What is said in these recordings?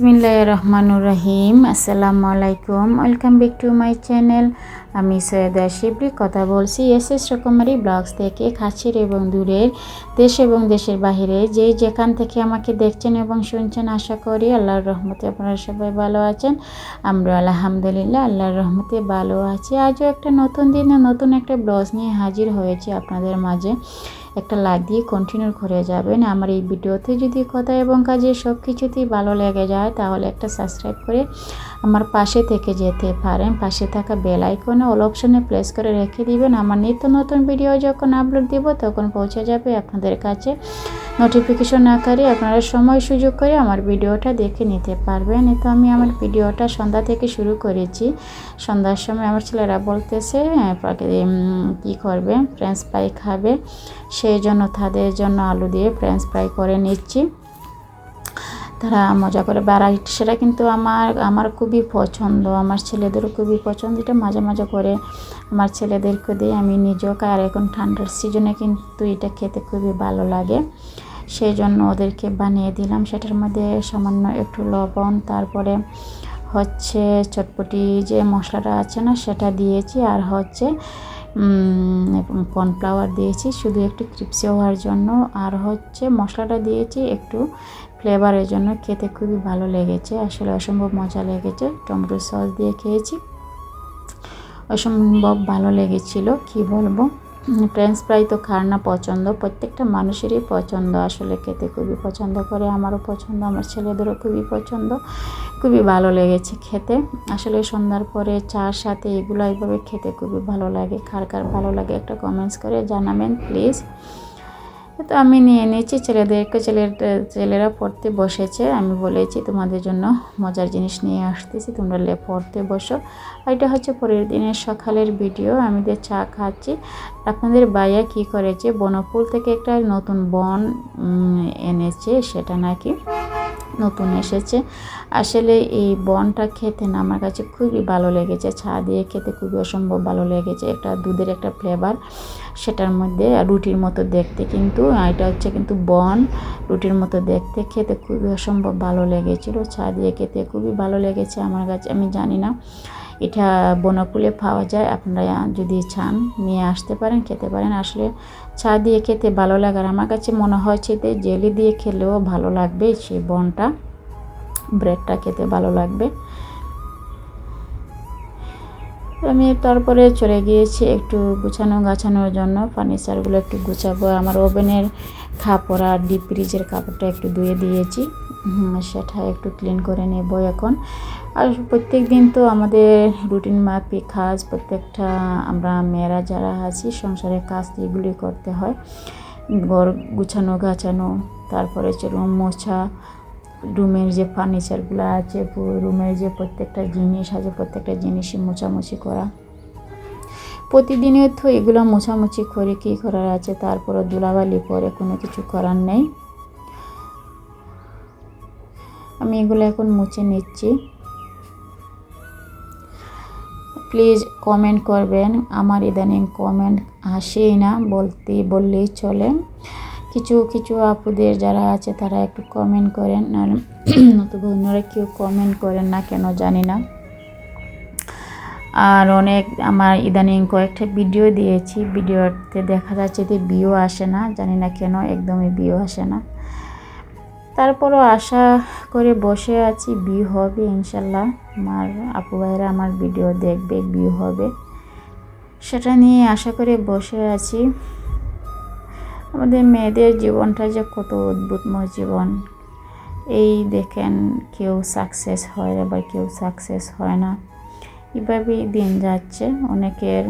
বিসমিল্লাহ রহমানুর রহিম। আসসালামু আলাইকুম। Welcome back to my channel. আমি সৈয়দা শিবলি। কথা বলছি এস এস রকমারি ব্লগস থেকে কাছের এবং দূরের দেশ এবং দেশের বাহিরে। যে যেখান থেকে আমাকে দেখছেন এবং শুনছেন, আশা করি আল্লাহর রহমতে আপনারা সবাই ভালো আছেন। আমরা আলহামদুলিল্লাহ আল্লাহর রহমতে ভালো আছি। আজও একটা নতুন দিনে নতুন একটা ব্লগ নিয়ে হাজির হয়েছি আপনাদের মাঝে। একটা লাইক দিয়ে কন্টিনিউ করে যাবেন। আমার এই ভিডিওতে যদি কথা এবং কাজে সব কিছুতেই ভালো লেগে যায়, তাহলে একটা সাবস্ক্রাইব করে আমার পাশে থেকে যেতে পারেন। পাশে থাকা বেল আইকনে অল অপশনে প্রেস করে রেখে দিবেন। আমার নিত্য নতুন ভিডিও যখন আপলোড দিব, তখন পৌঁছে যাবে আপনাদের কাছে। নোটিফিকেশন আকারে আপনারা সময় সুযোগ করে আমার ভিডিওটা দেখে নিতে পারবেন। তো আমি আমার ভিডিওটা সন্ধ্যা থেকে শুরু করেছি। সন্ধ্যার সময় আমার ছেলেরা বলতেছে কী করবে? ফ্রেঞ্চ ফ্রাই খাবে। সেই জন্য তাদের জন্য আলু দিয়ে ফ্রেঞ্চ ফ্রাই করে নিচ্ছি। তারা মজা করে বেড়াই সেটা কিন্তু আমার আমার খুবই পছন্দ। আমার ছেলেদেরও খুবই পছন্দ। এটা মাঝে মাঝে করে আমার ছেলেদেরকে দিয়ে আমি নিজেও আর এখন ঠান্ডার সিজনে কিন্তু এটা খেতে খুবই ভালো লাগে। সেই জন্য ওদেরকে বানিয়ে দিলাম। সেটার মধ্যে সামান্য একটু লবণ, তারপরে হচ্ছে চটপটি যে মশলাটা আছে না, সেটা দিয়েছি। আর হচ্ছে কর্নফ্লাওয়ার দিয়েছি। শুধু একটু ক্রিপসি হওয়ার জন্য। আর হচ্ছে মশলাটা দিয়েছি একটু ফ্লেভারের জন্য। খেতে খুবই ভালো লেগেছে। আসলে অসম্ভব মজা লেগেছে। টমেটো সস দিয়ে খেয়েছি। অসম্ভব ভালো লেগেছিল, কি বলব? ফ্রেঞ্চ ফ্রাই তো খার না পছন্দ। প্রত্যেকটা মানুষেরই পছন্দ। আসলে খেতে খুবই পছন্দ করে, আমারও পছন্দ, আমার ছেলেদেরও খুবই পছন্দ। খুবই ভালো লেগেছে খেতে। আসলে সন্ধ্যার পরে চার সাথে এগুলো এইভাবে খেতে খুবই ভালো লাগে। খার খার ভালো লাগে একটা কমেন্টস করে জানাবেন প্লিজ তো আমি নিয়ে নিয়েছি, ছেলেদেরকে ছেলের, ছেলেরা পড়তে বসেছে। আমি বলেছি, তোমাদের জন্য মজার জিনিস নিয়ে আসতেছি, তোমরা লে, পড়তে বসো। আর এটা হচ্ছে পরের দিনের সকালের ভিডিও। আমি যে চা খাচ্ছি, আপনাদের বাইয়া কি করেছে বনপুল থেকে একটা নতুন বন এনেছে, সেটা নাকি নতুন এসেছে। আসলে এই বনটা খেতে না আমার কাছে খুবই ভালো লেগেছে। ছা দিয়ে খেতে খুবই অসম্ভব ভালো লেগেছে। একটা দুধের একটা ফ্লেভার সেটার মধ্যে রুটির মতো দেখতে। কিন্তু এটা হচ্ছে কিন্তু বন, রুটির মতো দেখতে। খেতে খুবই অসম্ভব ভালো লেগেছিলো। ছা দিয়ে খেতে খুবই ভালো লেগেছে আমার কাছে, আমি জানি না। এটা বনকুলে পাওয়া যায়। আপনারা যদি চান নিয়ে আসতে পারেন, খেতে পারেন। আসলে চা দিয়ে খেতে ভালো লাগার আমার কাছে মনে হয়েছে যে জেলি দিয়ে খেলেও ভালো লাগবে সেই বনটা। ব্রেডটা খেতে ভালো লাগবে। আমি তারপরে চলে গিয়েছি একটু গুছানো গাছানোর জন্য। ফার্নিচারগুলো একটু গুছাবো। আমার ওভেনের কাপড় আর ডিপ ফ্রিজের কাপড়টা একটু ধুয়ে দিয়েছি। সেটা একটু ক্লিন করে নেব এখন। আর প্রত্যেক দিন তো আমাদের রুটিন মাফিক কাজ, প্রত্যেকটা আমরা মেয়েরা যারা আছি, সংসারের কাজ এগুলি করতে হয়। ঘর গুছানো, গাছানো, তারপরে হচ্ছে রুম মোছা, রুমের যে ফার্নিচারগুলো আছে রুমের যে প্রত্যেকটা জিনিস আছে, প্রত্যেকটা জিনিসই মোছামুছি করা। প্রতিদিনের তো এগুলো মোছামুছি করে কী করার আছে? তারপরে ধুলাবালি পরে কোনো কিছু করার নেই। আমি এগুলো এখন মুছে নিচ্ছি। প্লিজ কমেন্ট করবেন, আমার ইদানিং কমেন্ট আসেই না, বলতে, বললেই চলে। কিছু কিছু আপুদের যারা আছে, তারা একটু কমেন্ট করেন, আর নতুন অন্যরা কেউ কমেন্ট করেন না কেন জানি না। আর অনেক, আমার ইদানিং কয়েকটা ভিডিও দিয়েছি ভিডিওতে দেখা যাচ্ছে যে বিও আসে না, জানি না কেন, একদমই বিও আসে না। তারপরও আশা করে বসে আছি, বিয়ে হবে ইনশাল্লাহ। আমার আপু ভাইরা আমার ভিডিও দেখবে, বিয়ে হবে। সেটা নিয়ে আশা করে বসে আছি। আমাদের মেয়েদের জীবনটা যে কত অদ্ভুতময় জীবন। এই দেখেন, কেউ সাকসেস হয় আবার কেউ সাকসেস হয় না। এভাবেই দিন যাচ্ছে। অনেকের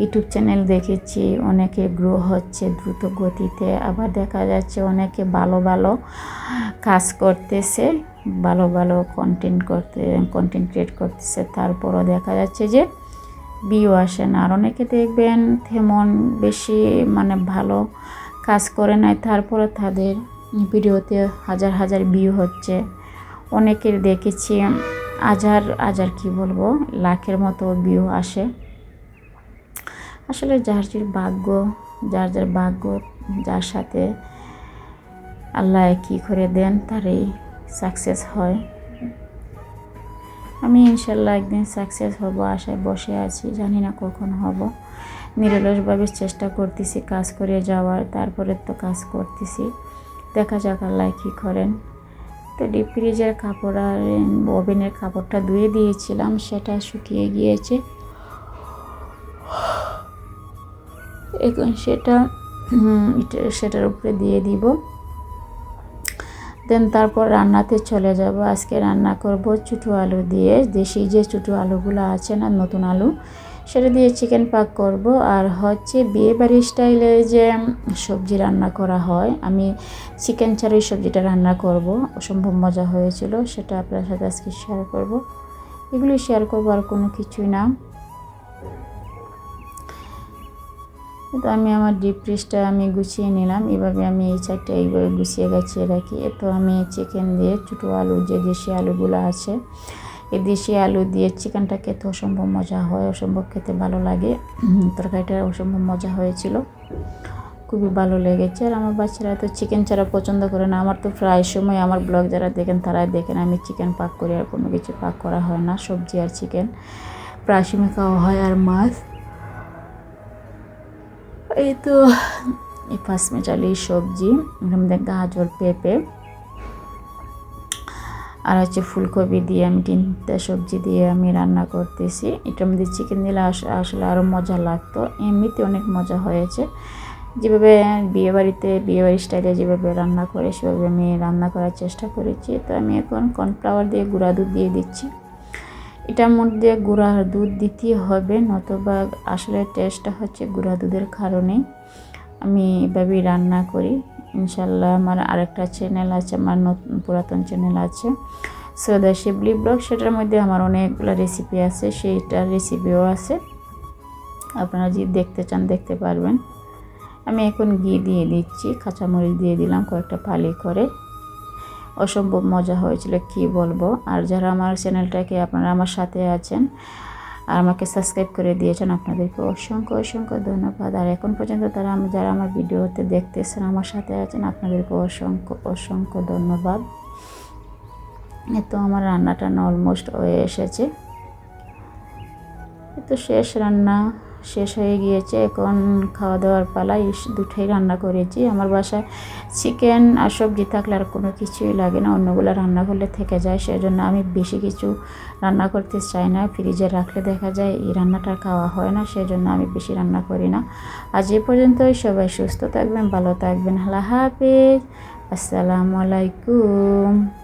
ইউটিউব চ্যানেল দেখেছি, অনেকে গ্রো হচ্ছে দ্রুত গতিতে, আবার দেখা যাচ্ছে অনেকে ভালো ভালো কাজ করতেছে, ভালো ভালো কন্টেন্ট করতে কন্টেন্ট ক্রিয়েট করতেছে। তারপরও দেখা যাচ্ছে যে বিও আসে না। আর অনেকে দেখবেন তেমন বেশি মানে ভালো কাজ করে নাই তারপরে তাদের ভিডিওতে হাজার হাজার বিউ হচ্ছে। অনেকের দেখেছি, হাজার হাজার কি বলব, লাখের মতো ভিউ আসে। আসলে যার যার ভাগ্য, যার যার ভাগ্য, যার সাথে আল্লাহ কী করে দেন তারই সাকসেস হয়। আমি ইনশাল্লাহ একদিন সাকসেস হব, আশায় বসে আছি, জানি না কখন হব। নিরলসভাবে চেষ্টা করতেছি, কাজ করে যাওয়ার, তারপরে তো কাজ করতেছি। দেখা যাক আল্লাহ কী করেন। তো ডিপ ফ্রিজের কাপড় আর ওভেনের কাপড়টা ধুয়ে দিয়েছিলাম, সেটা শুকিয়ে গিয়েছে। এখন সেটা সেটার উপরে দিয়ে দিব। দেন তারপর রান্নাতে চলে যাব। আজকে রান্না করব ছোটো আলু দিয়ে। দেশি যে ছোটো আলুগুলো আছে না, নতুন আলু, সেটা দিয়ে চিকেন পাক করব। আর হচ্ছে বিয়ে বাড়ির স্টাইলে যে সবজি রান্না করা হয়, আমি চিকেন ছাড়াই সবজিটা রান্না করব। অসম্ভব মজা হয়েছিল, সেটা আপনার সাথে আজকে শেয়ার করব। এগুলি শেয়ার করব আর কোনো কিছুই না। তো আমি আমার ডিপ ফ্রিজটা আমি গুছিয়ে নিলাম। এভাবে আমি এই সাইডটা এইভাবে গুছিয়ে গাছিয়ে রাখি। তো আমি চিকেন দিয়ে ছোটো আলু, যে দেশি আলুগুলো আছে, এই দেশি আলু দিয়ে চিকেনটা খেতে অসম্ভব মজা হয়, অসম্ভব খেতে ভালো লাগে। তরকারিটা অসম্ভব মজা হয়েছিল। খুবই ভালো লেগেছে। আর আমার বাচ্চারা তো চিকেন ছাড়া পছন্দ করে না। আমার তো প্রায় সময় আমার ব্লগ যারা দেখেন, তারাই দেখেন আমি চিকেন পাক করি আর কোনো কিছু পাক করা হয় না। সবজি আর চিকেন প্রায় সময় খাওয়া হয় আর মাছ। এই তো, এই পাঁচ মেচালি সবজি এর গাজর, পেঁপে, আর হচ্ছে ফুলকপি দিয়ে আমি তিনটা সবজি দিয়ে আমি রান্না করতেছি। এটার মধ্যে চিকেন দিলে আসলে আরও মজা লাগতো। এমনিতে অনেক মজা হয়েছে। যেভাবে বিয়েবাড়িতে, বিয়েবাড়ির স্টাইলে যেভাবে রান্না করে, সেভাবে আমি রান্না করার চেষ্টা করেছি। তো আমি এখন কর্নফ্লাওয়ার দিয়ে গুঁড়া দুধ দিয়ে দিচ্ছি। এটার মধ্যে গুঁড়া দুধ দিতে হবে, নতবা আসলে টেস্টটা হচ্ছে গুঁড়া দুধের কারণেই আমি এভাবেই রান্না করি। ইনশাল্লাহ আমার আরেকটা চ্যানেল আছে, আমার নতুন পুরাতন চ্যানেল আছে সৌদা শিবলি ব্লগ সেটার মধ্যে আমার অনেকগুলো রেসিপি আছে, সেইটার রেসিপিও আছে। আপনারা যদি দেখতে চান, দেখতে পারবেন। আমি এখন ঘি দিয়ে দিচ্ছি, কাঁচামরিচ দিয়ে দিলাম কয়েকটা ফালি করে। অসম্ভব মজা হয়েছিল, কি বলব? আর যারা আমার চ্যানেলটাকে আপনারা আমার সাথে আছেন আর আমাকে সাবস্ক্রাইব করে দিয়েছেন আপনাদেরকে অসংখ্য অসংখ্য ধন্যবাদ। আর এখন পর্যন্ত তারা আমি যারা আমার ভিডিওতে দেখতেছেন, আমার সাথে আছেন আপনাদেরকে অসংখ্য অসংখ্য ধন্যবাদ। তো আমার রান্নাটা অলমোস্ট হয়ে এসেছে। তো শেষ রান্না। শেষ হয়ে গিয়েছে। এখন খাওয়া দাওয়ার পালা দুটোই রান্না করেছি। আমার বাসায় চিকেন আর সবজি থাকলে আর কোনো কিছুই লাগে না। অন্যগুলো রান্না করলে থেকে যায়। সেজন্য আমি বেশি কিছু রান্না করতে চাই না। ফ্রিজে রাখলে দেখা যায় এই রান্নাটা খাওয়া হয় না। সেজন্য আমি বেশি রান্না করি না। আজ এ পর্যন্তই। সবাই সুস্থ থাকবেন, ভালো থাকবেন। আল্লাহ হাফিজ। আসসালামু আলাইকুম।